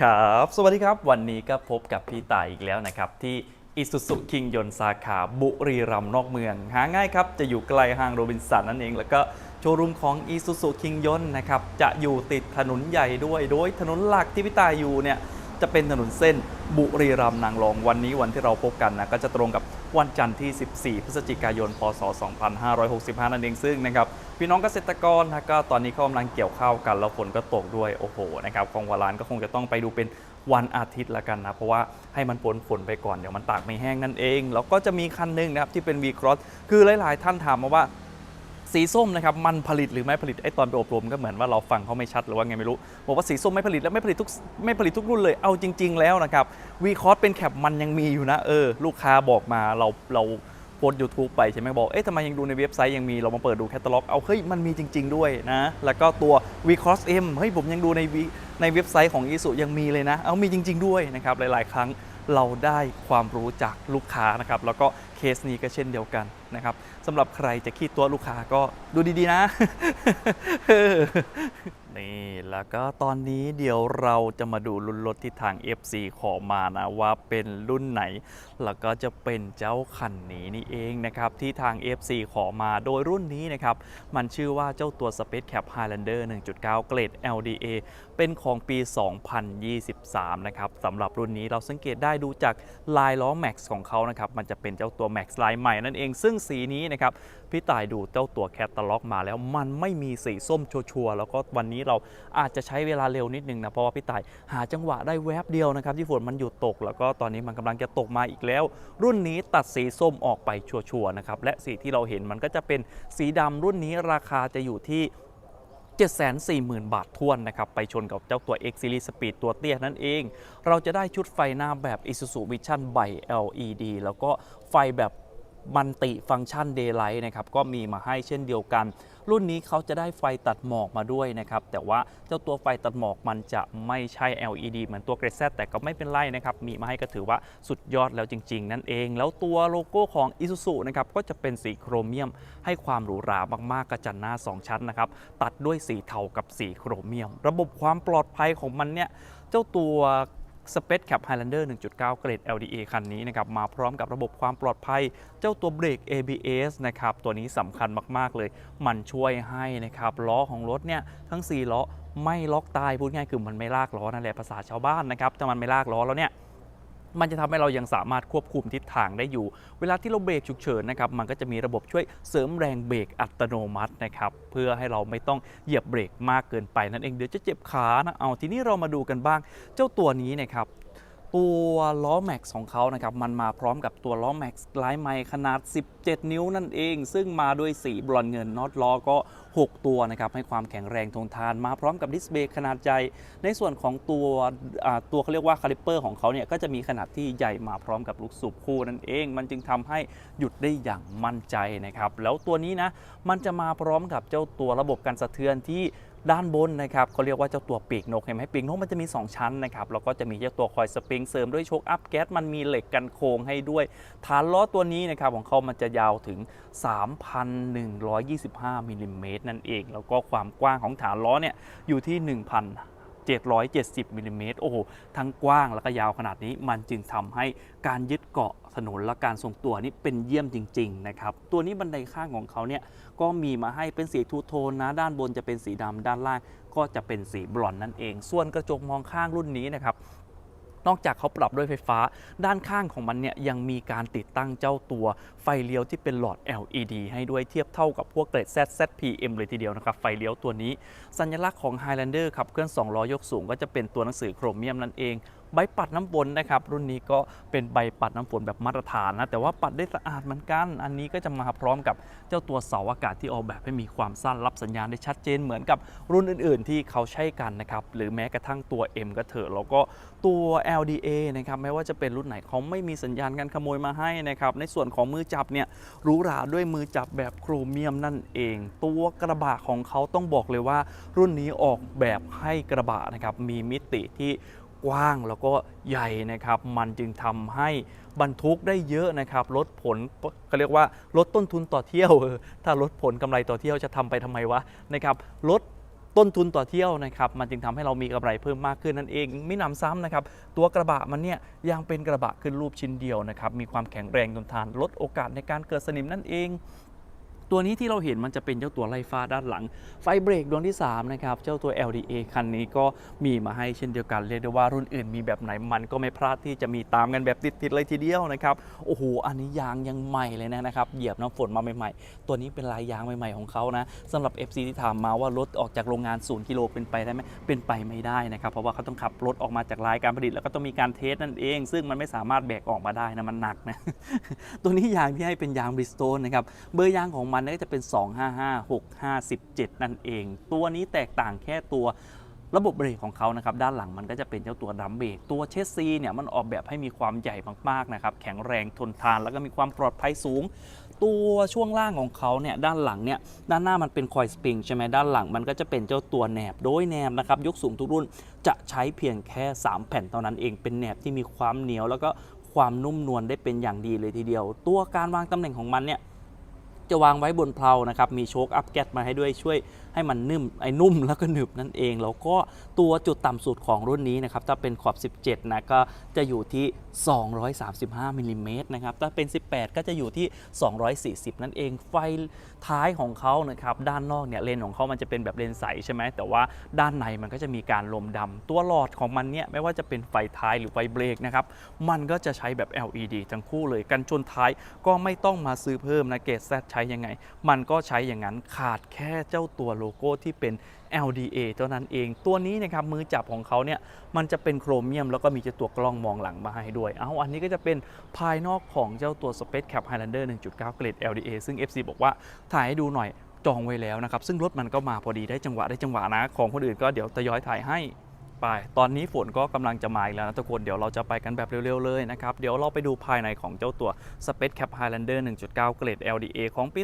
ครับ สวัสดีครับ วันนี้ก็พบกับพี่ต่ายอีกแล้วนะครับที่อิสุสุคิงยนสาขาบุรีรัมย์นอกเมือง หาง่ายครับ จะอยู่ใกล้ห้างโรบินสันนั่นเอง แล้วก็โชว์รูมของอิสุสุคิงยนนะครับ จะอยู่ติดถนนใหญ่ด้วย โดยถนนหลักที่พี่ต่ายอยู่เนี่ยจะเป็นถนนเส้นบุรีรัมย์นางรองวันนี้วันที่เราพบกันนะก็จะตรงกับ วันจันทร์ที่ 14 พฤศจิกายน พศ 2565 นั่นเองซึ่งนะครับพี่น้องเกษตรกรนะก็ตอนนี้เขากำลังเกี่ยวข้าวกัน แล้วฝนก็ตกด้วยโอ้โหนะครับของวาลานก็คงจะต้องไปดูเป็นวันอาทิตย์ละกันนะ เพราะว่าให้มันปนฝนไปก่อนเดี๋ยวมันตากไม่แห้งนั่นเอง แล้วก็จะมีคันหนึงนะครับที่เป็นวีครอสคือหลาย ๆ ท่านถามมาว่า สีส้มนะครับมันผลิตหรือไม่ผลิตไอตอนไปอบรมก็เหมือนว่าเราฟังเขาไม่ชัดหรือว่าไงไม่รู้ บอกว่าสีส้มไม่ผลิตแล้วไม่ผลิตทุกไม่ผลิตทุกรุ่นเลยเอาจริง ๆ แล้วนะครับวีคอร์เป็นแคปมันยังมีอยู่นะเออลูกค้าบอกมาเราเราโพสยูทูบไปใช่ไหมบอกเอ๊ะทำไมยังดูในเว็บไซต์ยังมีเรามาเปิดดูแคตตาล็อกเอาเฮ้ยมันมีจริง ๆ ด้วยนะ แล้วก็ตัว V Cross M เฮ้ยผมยังดูในในเว็บไซต์ของ i s u ยังมีเลยนะ เอามีจริง ๆ ด้วยนะครับหลาย ๆ ครั้งเราได้ความรู้จากลูกค้านะครับแล้วก็เคสนี้ก็เช่นเดียวกัน นะครับสำหรับใครจะคิดตัวลูกค้าก็ดูดีๆนะนี่แล้วก็ตอนนี้เดี๋ยวเราจะมาดูรุ่นรถที่ทาง FC ขอมานะว่าเป็นรุ่นไหน แล้วก็จะเป็นเจ้าคันนี้นี่เองนะครับที่ทาง FC ขอมาโดยรุ่นนี้นะครับมันชื่อว่าเจ้าตัว Space Cap Highlander 1.9 เกรด LDA เป็นของปี 2023 นะครับสำหรับรุ่นนี้เราสังเกตได้ดูจากลายล้อ Max ของเขานะครับมันจะเป็นเจ้าตัว Max ลายใหม่นั่นเอง ซึ่งสีนี้นะครับ พี่ต่ายดูเจ้าตัวแคตตาล็อกมาแล้วมันไม่มีสีส้มชัวร์แล้วก็วันนี้เราอาจจะใช้เวลาเร็วนิดนึงนะเพราะว่าพี่ต่ายหาจังหวะได้แวบเดียวนะครับที่ฝนมันหยุดตก แล้วก็ตอนนี้มันกำลังจะตกมาอีกแล้ว รุ่นนี้ตัดสีส้มออกไปชัวร์ๆนะครับและสีที่เราเห็นมันก็จะเป็นสีดำรุ่นนี้ราคาจะอยู่ที่740,000 บาททวนนะครับ ไปชนกับเจ้าตัว X Series Speed ตัวเตี้ยนั่นเอง เราจะได้ชุดไฟหน้าแบบ Isuzu Vision by LED แล้วก็ไฟแบบ มันติฟังก์ชัน Daylight นะครับก็มีมาให้เช่นเดียวกัน รุ่นนี้เขาจะได้ไฟตัดหมอกมาด้วยนะครับ แต่ว่าเจ้าตัวไฟตัดหมอกมันจะไม่ใช่ LED เหมือนตัวเกรซแต่ก็ไม่เป็นไรนะครับ มีมาให้ก็ถือว่าสุดยอดแล้วจริง ๆ นั่นเอง แล้วตัวโลโก้ของ Isuzu นะครับก็จะเป็นสีโครเมียม ให้ความหรูหรามากๆกระจันหน้า 2 ชั้นนะครับตัดด้วยสีเทากับสีโครเมียม ระบบความปลอดภัยของมันเนี่ยเจ้าตัว Space Cap Highlander 1.9 เกรด LDA คันนี้นะครับมาพร้อมกับระบบความปลอดภัย เจ้าตัวเบรก ABS นะครับตัวนี้สำคัญมากๆเลย มันช่วยให้นะครับล้อของรถเนี่ยทั้ง 4 ล้อไม่ล็อกตายพูดง่ายคือมันไม่ลากล้อนั่นแหละภาษาชาวบ้านนะครับถ้ามันไม่ลากล้อแล้วเนี่ย มันจะทำให้เรายังสามารถควบคุมทิศทางได้อยู่ เวลาที่เราเบรกฉุกเฉินนะครับมันก็จะมีระบบช่วยเสริมแรงเบรกอัตโนมัตินะครับเพื่อให้เราไม่ต้องเหยียบเบรกมากเกินไปนั่นเองเดี๋ยวจะเจ็บขานะเอาทีนี้เรามาดูกันบ้าง เจ้าตัวนี้นะครับ ตัวล้อแม็กซ์ของเขานะครับมันมาพร้อมกับตัวล้อแม็กซ์ลายไม้ขนาด 17 นิ้วนั่นเอง ซึ่งมาด้วยสีบรอนเงินน็อตล้อก็ 6 ตัวนะครับให้ความแข็งแรงทนทานมาพร้อมกับดิสเบรกขนาดใหญ่ในส่วนของตัวตัวเขาเรียกว่าคาลิปเปอร์ของเขาเนี่ยก็จะมีขนาดที่ใหญ่มาพร้อมกับลูกสูบคู่นั่นเอง มันจึงทำให้หยุดได้อย่างมั่นใจนะครับแล้วตัวนี้นะมันจะมาพร้อมกับเจ้าตัวระบบการสะเทือนที่ ด้านบนนะครับเขาเรียกว่าเจ้าตัวปีกนกเห็นไหมปีกนกมันจะมี 2 ชั้นนะครับแล้วก็จะมีเจ้าตัวคอยสปริงเสริมด้วยโชคอัพแก๊สมันมีเหล็กกันโค้งให้ด้วย ฐานล้อตัวนี้นะครับของเขามันจะยาวถึง 3,125มิลลิเมตรนั่นเอง แล้วก็ความกว้างของฐานล้อเนี่ยอยู่ที่ 770มิลลิเมตรโอ้โห ทั้งกว้างแล้วก็ยาวขนาดนี้ มันจึงทำให้การยึดเกาะถนนและการทรงตัวนี่เป็นเยี่ยมจริง ๆ นะครับ ตัวนี้บันไดข้างของเขาเนี่ยก็มีมาให้เป็นสีทูโทนนะ ด้านบนจะเป็นสีดำด้านล่างก็จะเป็นสีบรอนนั่นเอง ส่วนกระจกมองข้างรุ่นนี้นะครับ นอกจากเขาปรับด้วยไฟฟ้า ด้านข้างของมันเนี่ยยังมีการติดตั้งเจ้าตัวไฟเลี้ยวที่เป็นหลอด LED ให้ด้วยเทียบเท่ากับพวกเกรด Z ZPM เลยทีเดียวนะครับ ไฟเลี้ยวตัวนี้ สัญลักษณ์ของ Highlander ขับเคลื่อน2ล้อยกสูงก็จะเป็นตัวหนังสือโครเมียมนั่นเอง ใบปัดน้ำฝนนะครับรุ่นนี้ก็เป็นใบปัดน้ำฝนแบบมาตรฐานนะแต่ว่าปัดได้สะอาดเหมือนกัน อันนี้ก็จะมาพร้อมกับเจ้าตัวเสาอากาศที่ออกแบบให้มีความสั้นรับสัญญาณได้ชัดเจนเหมือนกับรุ่นอื่น ๆ ที่เขาใช้กันนะครับหรือแม้กระทั่งตัว M ก็เถอะแล้วก็ตัว LDA นะครับไม่ว่าจะเป็นรุ่นไหนเขาไม่มีสัญญาณการขโมยมาให้นะครับในส่วนของมือจับเนี่ยหรูหราด้วยมือจับแบบโครเมียมนั่นเอง ตัวกระบะของเขาต้องบอกเลยว่า รุ่นนี้ออกแบบให้กระบะนะครับมีมิติที่ กว้างแล้วก็ใหญ่นะครับ มันจึงทำให้บรรทุกได้เยอะนะครับ ลดผลเขาเรียกว่าลดต้นทุนต่อเที่ยว ถ้าลดผลกำไรต่อเที่ยวจะทำไปทำไมวะนะครับ ลดต้นทุนต่อเที่ยวนะครับมันจึงทำให้เรามีกำไรเพิ่มมากขึ้นนั่นเอง ไม่หนำซ้ำนะครับตัวกระบะมันเนี่ยยังเป็นกระบะขึ้นรูปชิ้นเดียวนะครับมีความแข็งแรงทนทาน ลดโอกาสในการเกิดสนิมนั่นเอง ตัวนี้ที่เราเห็นมันจะเป็นเจ้าตัวไล่ฟ้าด้านหลัง ไฟเบรกดวงที่3นะครับเจ้าตัว LDA คันนี้ก็มีมาให้เช่นเดียวกันเรียกได้ว่ารุ่นอื่นมีแบบไหนมันก็ไม่พลาดที่จะมีตามกันแบบติดๆเลยทีเดียวนะครับโอ้โหอันนี้ยางยังใหม่เลยนะนะครับเหยียบน้ำฝนมาใหม่ๆ ตัวนี้เป็นลายยางใหม่ๆของเขานะสำหรับ FC ที่ถามมาว่ารถออกจากโรงงาน0กิโลเป็นไปได้ไหมเป็นไปไม่ได้นะครับเพราะว่าเขาต้องขับรถออกมาจากลายการผลิตแล้วก็ต้องมีการเทสนั่นเอง ซึ่งมันไม่สามารถแบกออกมาได้นะมันหนักนะตัวนี้ยางที่ให้เป็นยางบริสโตนนะครับเบอร์ยางของมันเนี่ยก็จะเป็น 255 6517 นั่นเอง ตัวนี้แตกต่างแค่ตัวระบบเบรกของเขานะครับด้านหลังมันก็จะเป็นเจ้าตัวดัมเบรกตัวเชสซีเนี่ยมันออกแบบให้มีความใหญ่มากๆนะครับแข็งแรงทนทานแล้วก็มีความปลอดภัยสูง ตัวช่วงล่างของเขาเนี่ยด้านหลังเนี่ยด้านหน้ามันเป็นคอยสปริงใช่ไหมด้านหลังมันก็จะเป็นเจ้าตัวแหนบโดยแหนบนะครับยกสูงทุกรุ่นจะใช้เพียงแค่ 3 แผ่นเท่านั้นเองเป็นแหนบที่มีความเหนียวแล้วก็ความนุ่มนวลได้เป็นอย่างดีเลยทีเดียว ตัวการวางตำแหน่งของมันเนี่ย จะวางไว้บนเพลานะครับมีโชคอัพแกตมาให้ด้วยช่วยให้มันนุ่มไอ้นุ่มแล้วก็หนึบนั่นเอง แล้วก็ตัวจุดต่ำสุดของรุ่นนี้นะครับถ้าเป็นขอบ 17 นะก็จะอยู่ที่ 235มิลลิเมตรนะครับถ้าเป็น 18 ก็จะอยู่ที่ 240 นั่นเอง ไฟท้ายของเขานะครับด้านนอกเนี่ยเลนของเขามันจะเป็นแบบเลนใสใช่ไหมแต่ว่าด้านในมันก็จะมีการลมดำตัวหลอดของมันเนี่ยไม่ว่าจะเป็นไฟท้ายหรือไฟเบรกนะครับมันก็จะใช้แบบ LED ทั้งคู่เลยกันชนท้ายก็ไม่ต้องมาซื้อเพิ่มนะเกตแซใช้ยังไง มันก็ใช้อย่างนั้นขาดแค่เจ้าตัวโลโก้ที่เป็น LDA เท่านั้นเองตัวนี้นะครับมือจับของเขาเนี่ยมันจะเป็นโครเมียม แล้วก็มีเจ้าตัวกล้องมองหลังมาให้ด้วย เอาอันนี้ก็จะเป็นภายนอกของเจ้าตัว Space Cap Highlander 1.9 เกรด LDA ซึ่ง FC บอกว่าถ่ายให้ดูหน่อยจองไว้แล้วนะครับ ซึ่งรถมันก็มาพอดีได้จังหวะได้จังหวะนะ ของคนอื่นก็เดี๋ยวทยอยถ่ายให้ ไป ตอนนี้ฝนก็กำลังจะมาอีกแล้วนะทุกคน เดี๋ยวเราจะไปกันแบบเร็วๆเลยนะครับ เดี๋ยวเราไปดูภายในของเจ้าตัว Space Cap Highlander 1.9 เกรด LDA ของปี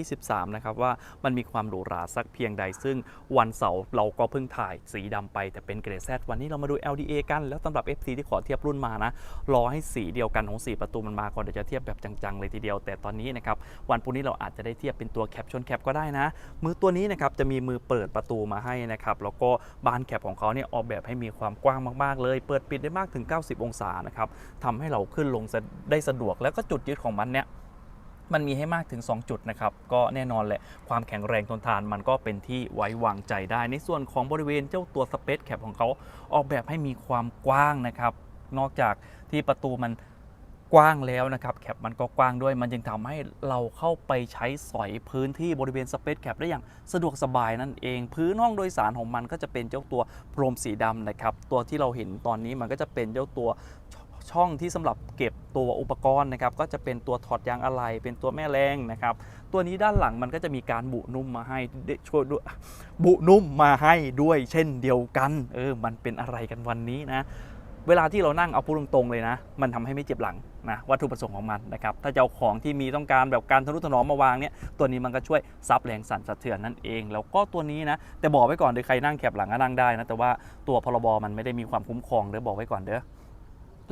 2023 นะครับ ว่ามันมีความหรูหราสักเพียงใด ซึ่งวันเสาร์เราก็เพิ่งถ่ายสีดำไป แต่เป็นเกรด Z วันนี้เรามาดู LDA กัน แล้วสำหรับ FC ที่ขอเทียบรุ่นมานะ รอให้สีเดียวกันของ4ประตูมันมาก่อนเดี๋ยวจะเทียบแบบจังๆเลยทีเดียว แต่ตอนนี้นะครับวันพรุ่งนี้เราอาจจะได้เทียบเป็นตัวแคปชนแคปก็ได้นะมือตัวนี้นะครับจะมีมือเปิดประตูมาให้นะครับแล้วก็บานแคปของเขาเนี่ยออกแบบให้มีความกว้างมากๆเลย เปิดปิดได้มากถึง 90 องศานะครับทำให้เราขึ้นลงได้สะดวกแล้วก็จุดยึดของมันเนี่ยมันมีให้มากถึง 2 จุดนะครับ ก็แน่นอนแหละ ความแข็งแรงทนทานมันก็เป็นที่ไว้วางใจได้ ในส่วนของบริเวณเจ้าตัวสเปซแคปของเขาออกแบบให้มีความกว้างนะครับ นอกจากที่ประตูมัน กว้างแล้วนะครับแคปมันก็กว้างด้วยมันยังทำให้เราเข้าไปใช้สอยพื้นที่บริเวณสเปซแคปได้อย่างสะดวกสบายนั่นเอง พื้นห้องโดยสารของมันก็จะเป็นเจ้าตัวพรมสีดำนะครับตัวที่เราเห็นตอนนี้มันก็จะเป็นเจ้าตัวช่องที่สำหรับเก็บตัวอุปกรณ์นะครับก็จะเป็นตัวถอดยางอะไหล่เป็นตัวแม่แรงนะครับตัวนี้ด้านหลังมันก็จะมีการบุนุ่มมาให้ช่วยด้วยบุนุ่มมาให้ด้วยเช่นเดียวกันเออมันเป็นอะไรกันวันนี้นะเวลาที่เรานั่งเอาพูดตรงๆเลยนะ มันทำให้ไม่เจ็บหลัง นะวัตถุประสงค์ของมันนะครับถ้าจะเอาของที่มีต้องการแบบการทะนุถนอมมาวางเนี่ยตัวนี้มันก็ช่วยซับแรงสั่นสะเทือนนั่นเอง แล้วก็ตัวนี้นะแต่บอกไว้ก่อนเดี๋ยวใครนั่งแคบหลังก็นั่งได้นะแต่ว่าตัวพรบมันไม่ได้มีความคุ้มครองเด้อบอกไว้ก่อนเด้อ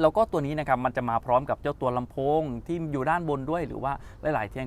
แล้วก็ตัวนี้นะครับมันจะมาพร้อมกับเจ้าตัวลำโพงที่อยู่ด้านบนด้วย หรือว่าหลายๆท่าน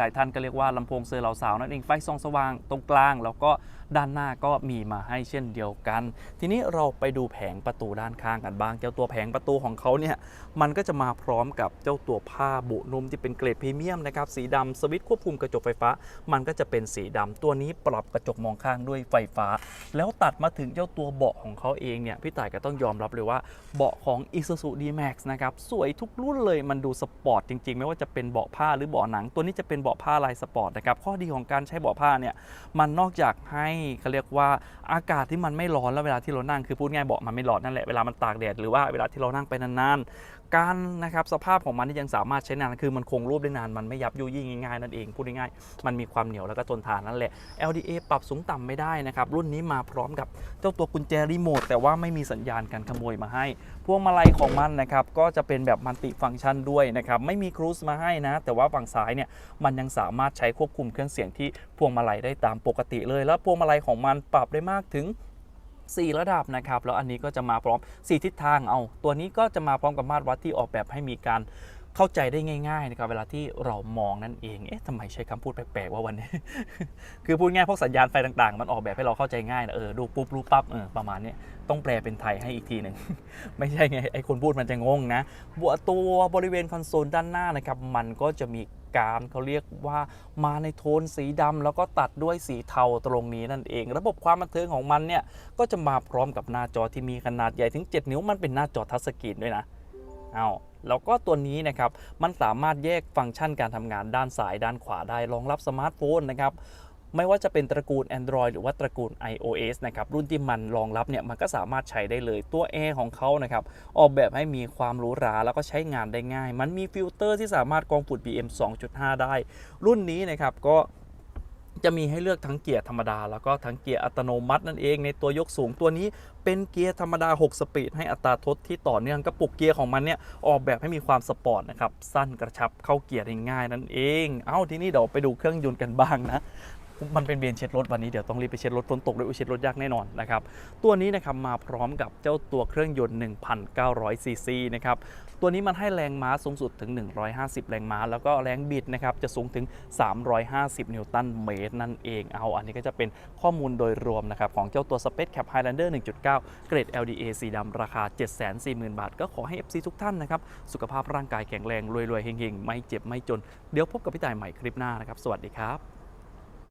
หลายๆท่านก็เรียกว่าลำโพงเซอร์เหลาสาวนั่นเองไฟส่องสว่างตรงกลาง แล้วก็ ด้านหน้าก็มีมาให้เช่นเดียวกัน ทีนี้เราไปดูแผงประตูด้านข้างกันบ้าง เจ้าตัวแผงประตูของเขาเนี่ยมันก็จะมาพร้อมกับเจ้าตัวผ้าบุนุ่มที่เป็นเกรดพรีเมียมนะครับสีดำสวิตช์ควบคุมกระจกไฟฟ้า มันก็จะเป็นสีดำตัวนี้ปรับกระจกมองข้างด้วยไฟฟ้า แล้วตัดมาถึงเจ้าตัวเบาะของเขาเองเนี่ยพี่ต่ายก็ต้องยอมรับเลยว่าเบาะของ Isuzu D-Max นะครับสวยทุกรุ่นเลยมันดูสปอร์ตจริงๆ ไม่ว่าจะเป็นเบาะผ้าหรือเบาะหนัง ตัวนี้จะเป็นเบาะผ้าลายสปอร์ตนะครับข้อดีของการใช้เบาะผ้าเนี่ยมันนอกจากให้เขาเรียกว่าอากาศที่มันไม่ร้อนแล้วเวลาที่เรานั่งคือพูดง่ายเบาะมันไม่ร้อนนั่นแหละเวลามันตากแดดหรือว่าเวลาที่เรานั่งไปนานๆการนะครับสภาพของมันที่ยังสามารถใช้นานคือมันคงรูปได้นานมันไม่ยับยุยี่ง่ายๆนั่นเองพูดง่ายๆมันมีความเหนียวแล้วก็ทนทานนั่นแหละ LDA ปรับสูงต่ำไม่ได้นะครับรุ่นนี้มาพร้อมกับเจ้าตัวกุญแจรีโมทแต่ว่าไม่มีสัญญาณการขโมยมาให้ พวงมาลัยของมันนะครับก็จะเป็นแบบมัลติฟังก์ชันด้วยนะครับไม่มีครูซมาให้นะ แต่ว่าฝั่งซ้ายเนี่ยมันยังสามารถใช้ควบคุมเครื่องเสียงที่พวงมาลัยได้ตามปกติเลยแล้วพวงมาลัยของมันปรับได้มากถึง 4 ระดับนะครับ แล้วอันนี้ก็จะมาพร้อม 4 ทิศทางเอา ตัวนี้ก็จะมาพร้อมกับมาตรวัดที่ออกแบบให้มีการเข้าใจได้ง่ายๆนะครับเวลาที่เรามองนั่นเอง เอ๊ะทำไมใช้คำพูดแปลกๆว่าวันนี้ คือพูดง่ายพวกสัญญาณไฟต่างๆ มันออกแบบให้เราเข้าใจง่ายนะเออดูปุ๊บรู้ปั๊บเออประมาณนี้ต้องแปลเป็นไทยให้อีกทีหนึ่ง ไม่ใช่ไงไอ้คนพูดมันจะงงนะบัวตัวบริเวณคอนโซลด้านหน้านะครับมันก็จะมี การเขาเรียกว่ามาในโทนสีดำแล้วก็ตัดด้วยสีเทาตรงนี้นั่นเอง ระบบความบันเทิงของมันเนี่ยก็จะมาพร้อมกับหน้าจอที่มีขนาดใหญ่ถึง 7 นิ้วมันเป็นหน้าจอทัชสกรีนด้วยนะเอาแล้วก็ตัวนี้นะครับมันสามารถแยกฟังก์ชันการทำงานด้านซ้ายด้านขวาได้รองรับสมาร์ทโฟนนะครับ ไม่ว่าจะเป็นตระกูล Android หรือว่าตระกูล iOS นะครับรุ่นที่มันรองรับเนี่ยมันก็สามารถใช้ได้เลยตัว A ของเขานะครับออกแบบให้มีความหรูหราแล้วก็ใช้งานได้ง่าย มันมีฟิลเตอร์ที่สามารถกรองฝุ่น PM 2.5 ได้ รุ่นนี้นะครับก็จะมีให้เลือกทั้งเกียร์ธรรมดา แล้วก็ทั้งเกียร์อัตโนมัตินั่นเองในตัวยกสูงตัวนี้เป็นเกียร์ธรรมดา 6 สปีด ให้อัตราทดที่ต่อเนื่องกระปุกเกียร์ของมันเนี่ยออกแบบให้มีความสปอร์ตนะครับสั้นกระชับเข้าเกียร์ได้ง่ายนั่นเอง เอ้าทีนี้เดี๋ยวไปดูเครื่องยนต์กันบ้างนะ มันเป็นเบนเช็ดรถวันนี้เดี๋ยวต้องรีบไปเช็ดรถฝนตกด้วยอุ๊ยเช็ดรถยากแน่นอนนะครับตัวนี้นะครับมาพร้อมกับเจ้าตัวเครื่องยนต์ 1,900ซีซีนะครับตัวนี้มันให้แรงม้าสูงสุดถึง 150 แรงม้า แล้วก็แรงบิดนะครับจะสูงถึง 350 นิวตันเมตรนั่นเองเอาอันนี้ก็จะเป็นข้อมูลโดยรวมนะครับของเจ้าตัว Space Cap Highlander 1.9 เกรด LDA สีดำราคา 740,000 บาท ก็ขอให้ FC ทุกท่านนะครับสุขภาพร่างกายแข็งแรงรวยๆเฮงๆ ไม่เจ็บไม่จน เดี๋ยวพบกับพี่ต่ายใหม่คลิปหน้านะครับสวัสดีครับ